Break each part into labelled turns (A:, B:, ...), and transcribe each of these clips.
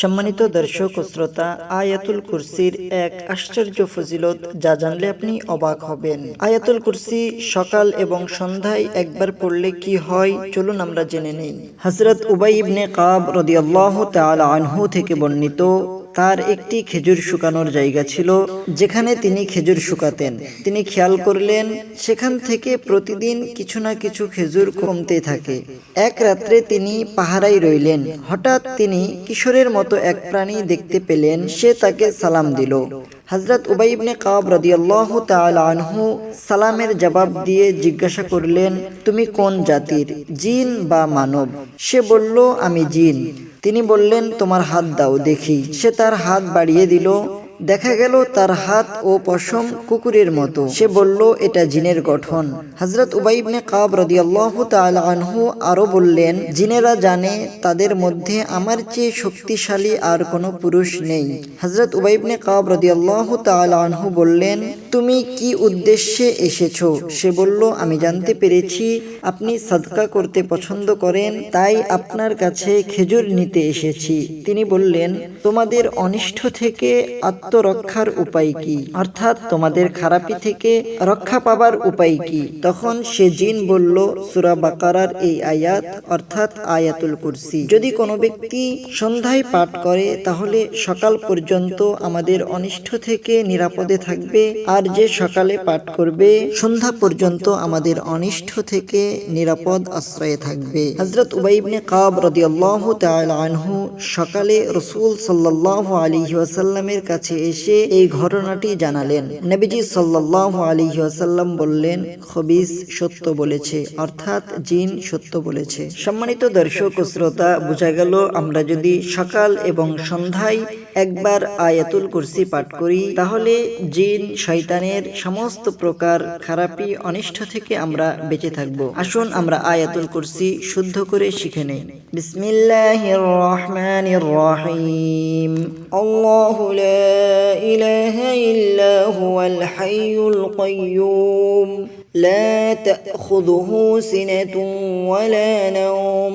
A: সম্মানিত দর্শক ও শ্রোতা, আয়াতুল কুরসির এক আশ্চর্য ফজিলত, যা জানলে আপনি অবাক হবেন। আয়াতুল কুরসি সকাল এবং সন্ধ্যায় একবার পড়লে কি হয়, চলুন আমরা জেনে নেই। হজরত উবাই ইবনে কাব রদিয়াল্লাহ তাল আনহু থেকে বর্ণিত তার একটি খেজুর শুকানোর জায়গা ছিল, যেখানে তিনি খেজুর শুকাতেন। তিনি খেয়াল করলেন, সেখান থেকে প্রতিদিন কিছু না কিছু খেজুর কমতে থাকে। এক রাত্রে তিনি পাহারাই রইলেন। হঠাৎ তিনি কিশোরের মতো এক প্রাণী দেখতে পেলেন, সে তাকে সালাম দিল। হজরত উবাইবনে কাব রদিয়াল্লাহ আনহু সালামের জবাব দিয়ে জিজ্ঞাসা করলেন, তুমি কোন জাতির, জিন বা মানব? সে বলল, আমি জিন। তিনি বললেন তোমার হাত দাও দেখি। সে তার হাত বাড়িয়ে দিল। দেখা গেল তার হাত ও পশম কুকুরের মতো। সে বলল, এটা জিনের গঠন। হজরত উবাইবনে কাব রদিয়াল্লাহ আনহু আরও বললেন, জিনেরা জানে তাদের মধ্যে আমার চেয়ে শক্তিশালী আর কোনো পুরুষ নেই। হজরত উবাইবনে কাব রদিয়াল্লাহ আনহু বললেন, তুমি কি উদ্দেশ্যে এসেছ? সে বলল, আমি জানতে পেরেছি আপনি সাদকা করতে পছন্দ করেন, তাই আপনার কাছে খেজুর নিতে এসেছি। তিনি বললেন, তোমাদের অনিষ্ট থেকে আত্মরক্ষার উপায় কি? অর্থাৎ তোমাদের খারাপি থেকে রক্ষা পাবার উপায় কি? তখন সে জিন বলল, সুরা বাকারার এই আয়াত, অর্থাৎ আয়াতুল কুরসি। যদি কোনো ব্যক্তি সন্ধ্যায় পাঠ করে, তাহলে সকাল পর্যন্ত আমাদের অনিষ্ট থেকে নিরাপদে থাকবে। আর যে সকালে পাঠ করবে, সন্ধ্যা পর্যন্ত আমাদের অনিষ্ট থেকে নিরাপদ আশ্রয়ে থাকবে। হজরত উবাইবনে কাব রদিয়াল্লাহু তাআলা আনহু সকালে রসুল সাল্লাল্লাহু আলাইহি ওয়াসাল্লামের কাছে এসে এই ঘটনাটি জানালেন। নবীজি সাল্লাল্লাহু আলাইহি ওয়াসাল্লাম বললেন, খবিস সত্য বলেছে, অর্থাৎ জিন সত্য বলেছে। সম্মানিত দর্শক শ্রোতা, বোঝা গেল আমরা যদি সকাল এবং সন্ধ্যায় একবার আয়াতুল কুরসি পাঠ করি, তাহলে জিন, শয়তানের সমস্ত প্রকার খারাপি অনিষ্ট থেকে আমরা বেঁচে থাকব। আসুন আমরা আয়াতুল কুরসি শুদ্ধ করে শিখে নেই। বিসমিল্লাহির রহমানির রহিম আল্লাহু লা ইলাহা ইল্লা হুয়াল হাইয়ুল কাইয়্যুম লা তা'খুযুহু সিনাতুন ওয়ালা নাওম।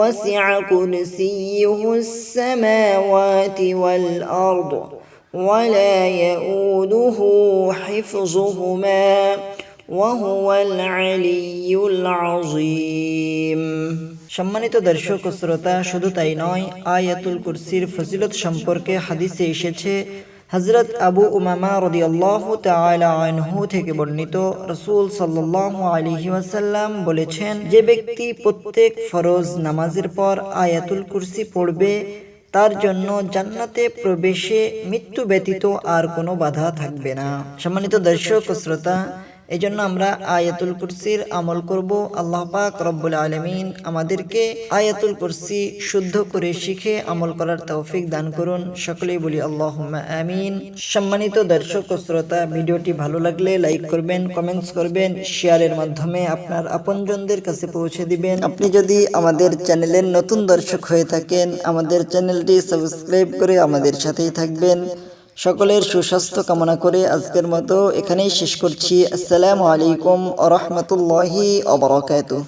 A: وسع كرسيه السماوات والأرض ولا يؤوده حفظهما وهو العلي العظيم সম্মানিত দর্শক ও শ্রোতা শুধু তাই নয় আয়াতুল কুরসির ফজিলত সম্পর্কে হাদিসে এসেছে হজরত আবু উমামা রদিয়াল্লাহ আল্লাহ থেকে বর্ণিত রসুল সাল্লাহ আলহি ওয়াসাল্লাম বলেছেন, যে ব্যক্তি প্রত্যেক ফরজ নামাজের পর আয়াতুল কুরসি পড়বে, তার জন্য জান্নাতে প্রবেশে মৃত্যু ব্যতীত আর কোনো বাধা থাকবে না। সম্মানিত দর্শক শ্রোতা এই জন্য আমরা আয়াতুল কুরসির আমল করব। আল্লাহ পাক রব্বুল আলমিন আমাদেরকে আয়াতুল কুরসি শুদ্ধ করে শিখে আমল করার তৌফিক দান করুন। সকলেই বলি আল্লাহ আমিন। সম্মানিত দর্শক ও শ্রোতা, ভিডিওটি ভালো লাগলে লাইক করবেন, কমেন্টস করবেন, শেয়ারের মাধ্যমে আপনার আপনজনদের কাছে পৌঁছে দিবেন। আপনি যদি আমাদের চ্যানেলের নতুন দর্শক হয়ে থাকেন, আমাদের চ্যানেলটি সাবস্ক্রাইব করে আমাদের সাথেই থাকবেন। সকলের সুস্বাস্থ্য কামনা করে আজকের মতো এখানেই শেষ করছি। আসসালামু আলাইকুম আ রহমতুল্লাহি অবরাকাতুহ